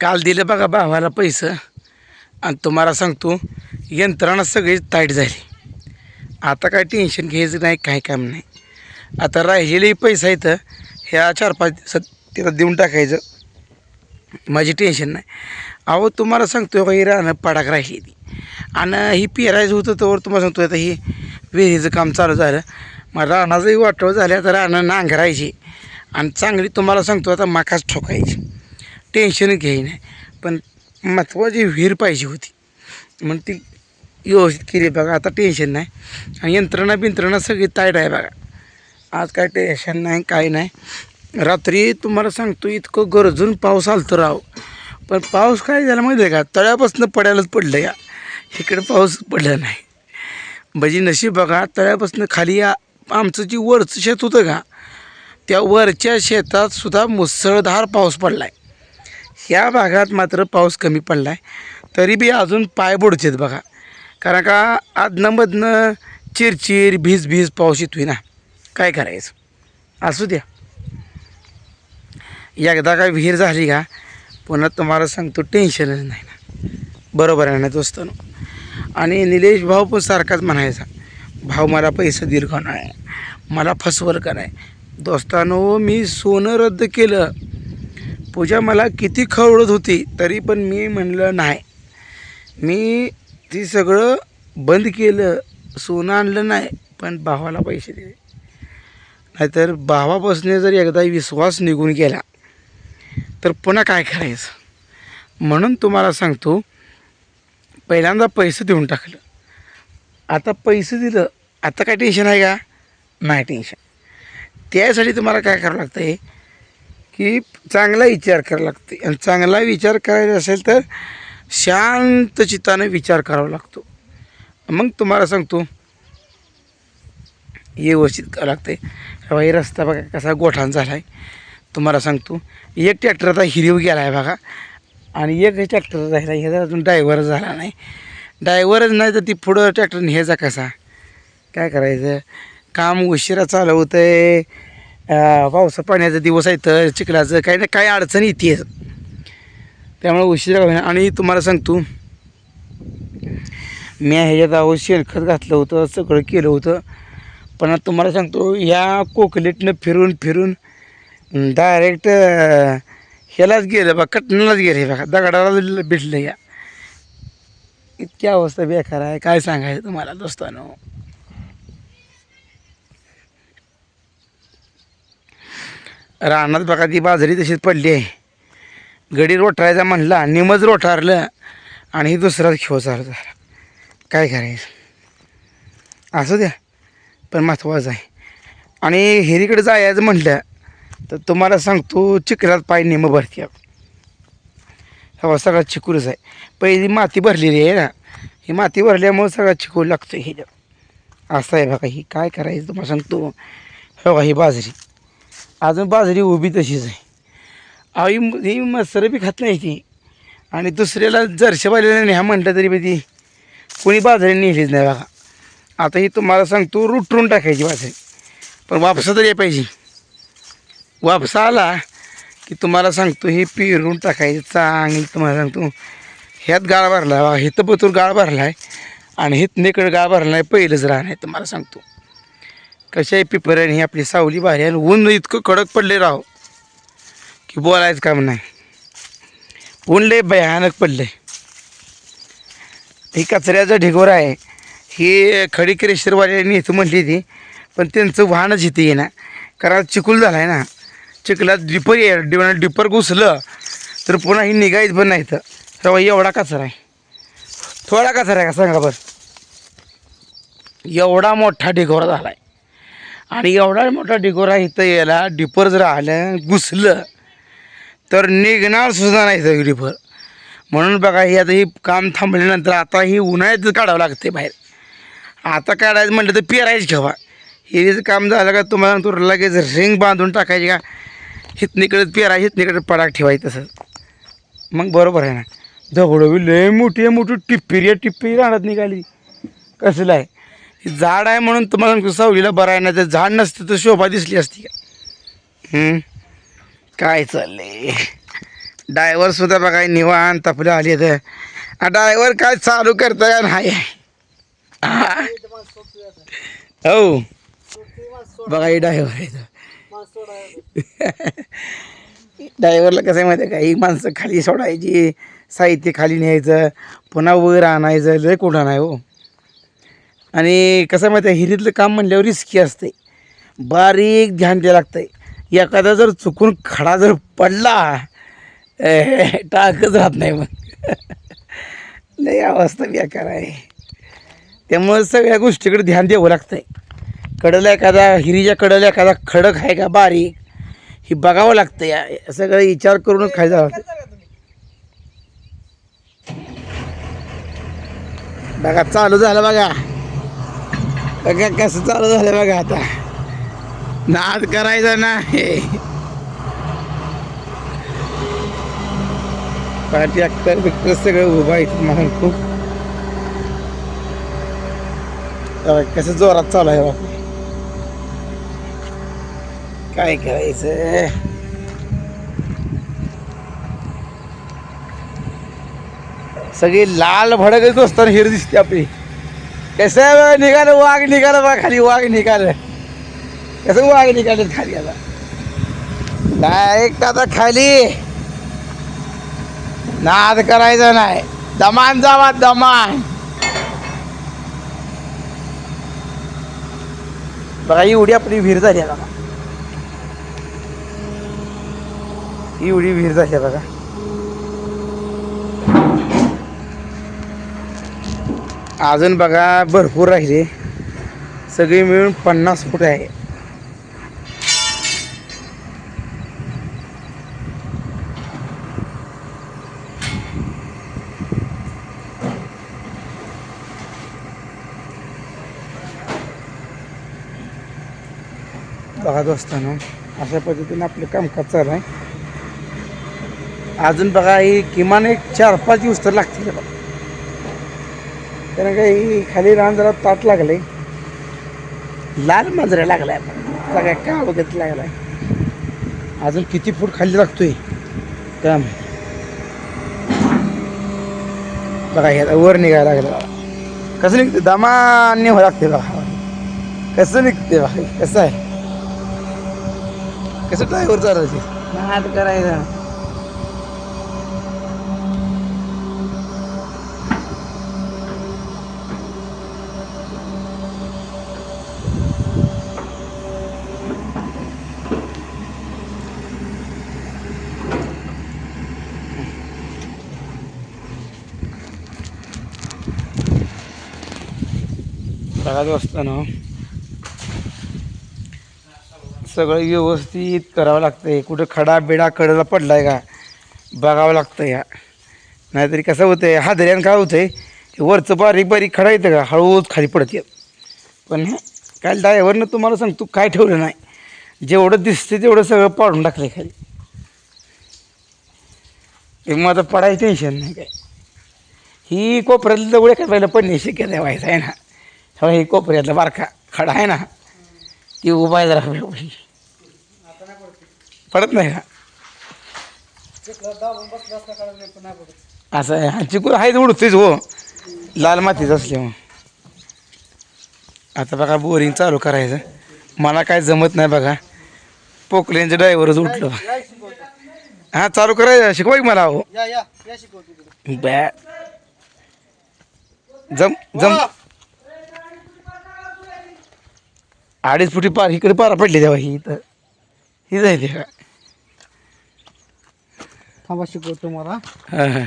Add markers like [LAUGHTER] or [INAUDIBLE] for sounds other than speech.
काल दिलं बघा भावाला पैसं. आणि तुम्हाला सांगतो यंत्रणा सगळी ताईट झाली. आता काय टेन्शन घ्यायचं नाही काय काम नाही. आता राहिलेले पैसा इथं ह्या चार पाच दिवसात तिला देऊन टाकायचं. माझी टेन्शन नाही. अहो तुम्हाला सांगतो का ही राहणं पाडाक राहिली ती आणि ही पेरायचं होतं तर तुम्हाला सांगतो आता ही विहिरीचं काम चालू झालं. मग रानाचंही वाटव झालं आता राहणं नांगरायची. आणि चांगली तुम्हाला सांगतो आता माकाच ठोकायची. टेन्शन घ्याय नाही पण महत्त्वाची विहीर पाहिजे होती. म्हणून ती व्यवस्थित केली. बघा आता टेन्शन नाही. आणि यंत्रणा बिंत्रणा सगळी ताईट आहे बघा. आज काय टेन्शन नाही काय नाही. रात्री तुम्हाला सांगतो इतकं गरजून पाऊस आलतो राव. पण पाऊस काय झाला माहिती आहे का? तळ्यापासून पडायलाच पडलं या. इकडे पाऊस पडला नाही. म्हणजे नशीब बघा तळ्यापासून खाली या. आमचं जी वरचं शेत होतं का त्या वरच्या शेतात सुद्धा मुसळधार पाऊस पडला आहे ह्या भागात मात्र पाऊस कमी पडला आहे तरी बी अजून पाय बुडचेत बघा. कारण का आदनंमधनं चिरचिर भीज भीज पाऊस येतोय ना. काय करायचं? असू द्या. एकदा काय विहीर झाली का पुन्हा तुम्हाला सांगतो टेन्शनच नाही ना. बरोबर आहे ना दोस्तानो? आणि निलेश भाऊ पण सारखाच म्हणायचा भाऊ मला पैसे दीर्घ नाही. मला फसवल का दोस्तानो मी सोनं रद्द केलं. पूजा मला किती खवळत होती तरी पण मी म्हणलं नाही. मी ती सगळं बंद केलं सोनं आणलं नाही पण भावाला पैसे दिले. नाहीतर भावापासून जर एकदा विश्वास निघून गेला तर पुन्हा काय करायचं? म्हणून तुम्हाला सांगतो पहिल्यांदा पैसे देऊन टाकलं. आता पैसे दिलं आता काय टेन्शन आहे का? नाही टेन्शन त्यासाठी तुम्हाला काय करावं लागतं आहे की चांगला विचार करावा लागते. आणि चांगला विचार करायचा असेल तर शांत चित्ताने विचार करावा लागतो. मग तुम्हाला सांगतो व्यवस्थित करावं लागते बाबा हे रस्ता बघा कसा गोठाण झाला आहे तुम्हाला सांगतो एक ट्रॅक्टर आता हिरीव गेला आहे बघा. आणि एक ट्रॅक्टर राहिला ह्याचा अजून ड्रायव्हर झाला नाही. ड्रायव्हरच नाही तर ती पुढं ट्रॅक्टर न्यायचा कसा? काय करायचं? काम उशिरा चालवतं आहे पावसा पाण्याचा दिवस आहे तर चिखलाचं काही ना काही अडचण येते. त्यामुळे उशिरा होईना आणि तुम्हाला सांगतो मी ह्याच्यात अहो शेणखत घातलं होतं सगळं केलं होतं. पण आता तुम्हाला सांगतो ह्या कोकलेटनं फिरून फिरून डायरेक्ट ह्यालाच गेलं बा कटनालाच गेलं बघा दगडाला भेटलं या. इतकी अवस्था बेकार आहे काय सांगायचं तुम्हाला दोस्तानो. रानात बघा ती बाजरी तशीच पडली आहे. गडी रोटरायचा म्हणला निमच रोटारलं आणि दुसराच खेळ चालू झाला. काय करायचं? असू द्या पण महत्त्वाचं आहे. आणि हिरीकडे जायचं म्हटलं तर तुम्हाला सांगतो चिखलात पाय निम भरती हवा सगळा चिकूरच आहे. पहिली माती भरलेली आहे ना ही माती भरल्यामुळं सगळा चिकूर लागतो हे असं आहे बघा ही काय करायचं तुम्हाला सांगतो. हो ही बाजरी. अजून बाजरी उभी तशीच आहे. आई ही म- बी खात नाही ती. आणि दुसऱ्याला जर्शबाली नाही ह्या म्हटलं तरी बी ती कोणी बाजरी नेलीच नाही बघा. आता ही तुम्हाला सांगतो रुटरून टाकायची बाजरी. पण वापसा तरी पाहिजे. वापसा आला की तुम्हाला सांगतो हे पिरून टाकायचं चांगली तुम्हाला सांगतो. ह्यात गाळ भरला आहे बघा हिथं बतूर गाळ भरला आहे आणि हितनेकडे गाळ भरला आहे पहिलंच राहणार आहे तुम्हाला सांगतो. कशा आहे पिपर आणि ही आपली सावली भारी आहे आणि ऊन इतकं कडक पडले राव की बोलायचं काम नाही. ऊन लय भयानक पडलं. आहे ही कचऱ्याचा ढिगोरा आहे. ही खडी क्रेशरवाल्यांनी इथं म्हटली ती पण त्यांचं वाहनच इथे येणार ना कारण चिखल झाला आहे ना चिखलात डिपर ये डिपर डिपर घुसलं तर पुन्हा ही निघायच पण नाही तर तेव्हा एवढा कचरा आहे. थोडा कचरा आहे का? सांगा बरं. एवढा मोठा ढिगोरा झाला आहे आणि एवढा मोठा ढिगोरा इथं यायला डिपर जर आलं घुसलं तर निघणार सुद्धा नाही सगळी डिपर. म्हणून बघा ही आता ही काम थांबल्यानंतर आता ही उन्हाळ्यातच काढावं लागते बाहेर. आता काढायचं म्हटलं तर पेरायच घ्यावा हे काम झालं का तुम्हाला तो लगेच रिंग बांधून टाकायची का? हितनीकडे पेराय हितनीकडे पडाक ठेवायचं तसं. मग बरोबर आहे ना. दगडं लय मोठी आहे मोठी टिप्पिरी आहे टिप्पिरी राहण्यात निघाली. कसलं आहे? झाड आहे म्हणून तुम्हाला सांगतो सावलीला बरं आहे ना तर झाड नसतं तर शोभा दिसली असती का? काय चाललंय? ड्रायव्हर सुद्धा बघा निवांत आपलं आली तर डायव्हर काय चालू करता का नाही? हो. बघा हे ड्रायव्हर आहे डायव्हरला कसं आहे माहिती आहे का? ही माणसं खाली सोडायची साहित्य खाली न्यायचं पुन्हा वर आणायचं लय कुठं नाही हो. आणि कसं माहिती आहे हिरीतलं काम म्हणल्यावर रिस्की असते बारीक ध्यान द्यावं लागतं आहे एखादा जर चुकून खडा जर पडला ए, टाकच राहत नाही मग. [LAUGHS] लय अवस्था बेकार आहे. त्यामुळं सगळ्या गोष्टीकडे ध्यान द्यावं लागतं आहे कडला एखादा हिरीच्या कडला एखादा खडक आहे का बारीक हे बघावं लागतं या सगळं विचार करूनच खायला लागतं बघा चालू झालं बघा. बघा कसं चालू झालं बघा आता. नाद करायचा नाही. ट्रॅक्टर बिक्टर सगळं उभं आहे म्हणून खूप. कसं जोरात चालू आहे बापरे. काय करायचं? सगळी लाल भडकच असताना हिर दिसते आपली. कसं आहे निघालं वाघ निघालं बा खाली वाघ निघालं. कसं वाघ निघाले खाली आता. डायरेक्ट आता खाली. नाद करायचा नाही. दमान जावा दमान. बघा एवढी आपली विहीर झाली आता. एवढी विहीर झाली बघा. अजून बघा भरपूर राहिले. सगळी मिळून पन्नास फूट आहे. बघा दोस्तानो अशा पद्धतीने आपलं कामकाज चालू आहे. अजून बघा ही किमान एक चार पाच दिवस तर लागतील. बघा कारण काही खाली लहान जरा ताट लागले. लाल मांजऱ्या लागलाय. सगळ्या का बघत लागलाय. अजून किती फूट खाली लागतोय? काम बघा हे वर निघायला लागलं. कसं निघते दमान्य हो लागते बघा. कसं निघते बघा? कसं आहे? कसं ड्रायव्हर चालवायचे? नाद करायचं. बघा असताना सगळं व्यवस्थित करावं लागतंय. कुठं खडा बिडा कडेला पडलाय का बघावं लागतं या. नाहीतरी कसं होतंय हादऱ्यानं काय होतंय आहे वरचं बारीक बारीक खडा येतं का हळूच खाली पडते पण काल डायव्हरनं तुम्हाला सांगतो काय ठेवलं नाही. जेवढं दिसते तेवढं सगळं पाडून टाकलं खाली. एक माझं पडायचं टेन्शन नाही काय. ही कोपऱ्यातली जवळ काय पहिलं पडणे शक्यता व्हायचं आहे ना. हो ही कोपऱ्यातला बारका खडा आहे ना ती उभा आहे. पडत नाही का? असं आहे. हा चिकून आहे उडतेच हो. लाल मातीच असल्यामुळं. आता बघा बोरिंग चालू करायचं. मला काय जमत नाही बघा. पोकलेनचं ड्रायव्हरच उठलं हां चालू करायचं शिकवा की मला हो बॅ. जम जम. अडीच फुटी पार इकडे पारा पडली तेव्हा ही इथं. ही जायते का थांबा शिकवतो मला हां हां.